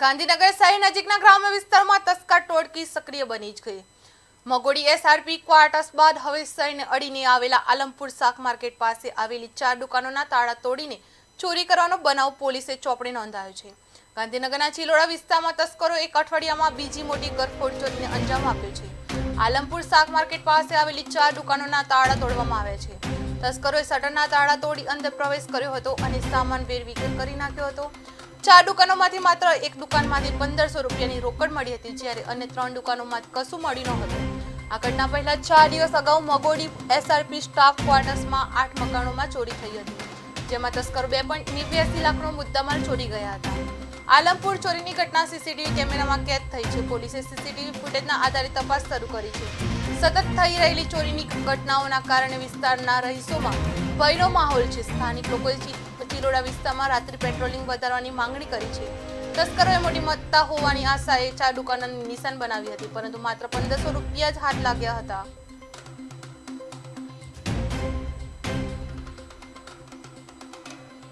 ગાંધીનગર શહેર નજીકના ગ્રામ્ય વિસ્તારમાં તસ્કર ટોળકી સક્રિય બની જ ગઈ. મગોડી એસઆરપી ક્વાર્ટર્સ બાદ હવે શહેરને અડીને આવેલા આલમપુર શાક માર્કેટ પાસે આવેલી ચાર દુકાનોના તાળા તોડીને ચોરી કરવાનો બનાવ પોલીસે ચોપડે નોંધાયો છે. ગાંધીનગરના ચિલોડા વિસ્તારમાં તસ્કરો એક અઠવાડિયામાં બીજી મોટી ગરફોડ ચોરીને અંજામ આપ્યો છે. આલમપુર શાક માર્કેટ પાસે આવેલી ચાર દુકાનોના તાળા તોડવામાં આવ્યા છે. તસ્કરોએ શટરના તાળા તોડી અંદર પ્રવેશ કર્યો હતો અને સામાન વેરવિખેર કરી નાખ્યો હતો. ચાર દુકાનોમાંથી માત્ર એક દુકાનમાંથી પંદરસો રૂપિયાની રોકડ મળી હતી, જ્યારે અન્ય ત્રણ દુકાનોમાં કશું મળ્યું ન હતું આ ઘટના પહેલા ચાર દિવસ અગાઉ મગોડી એસઆરપી સ્ટાફ ક્વાર્ટર્સમાં આઠ મકાનોમાં ચોરી થઈ હતી, જેમાં તસ્કરો બે પોઈન્ટ નેવ્યાસી લાખનો મુદ્દામાલ ચોરી ગયા હતા. આલમપુર ચોરીની ઘટના સીસીટીવી કેમેરામાં કેદ થઈ છે. પોલીસે સીસીટીવી ફૂટેજના આધારે તપાસ શરૂ કરી છે. સતત થઈ રહેલી ચોરીની ઘટનાઓના કારણે વિસ્તારના રહીશોમાં ભયનો માહોલ છે. સ્થાનિક લોકોએ ચિ- ચિલોડા વિસ્તારમાં રાત્રિ પેટ્રોલિંગ વધારવાની માંગણી કરી છે. તસ્કરોએ મોટી મત્તા હોવાની આશાએ ચાર દુકાનોને નિશાન બનાવી હતી, પરંતુ માત્ર પંદરસો રૂપિયા જ હાથ લાગ્યા હતા.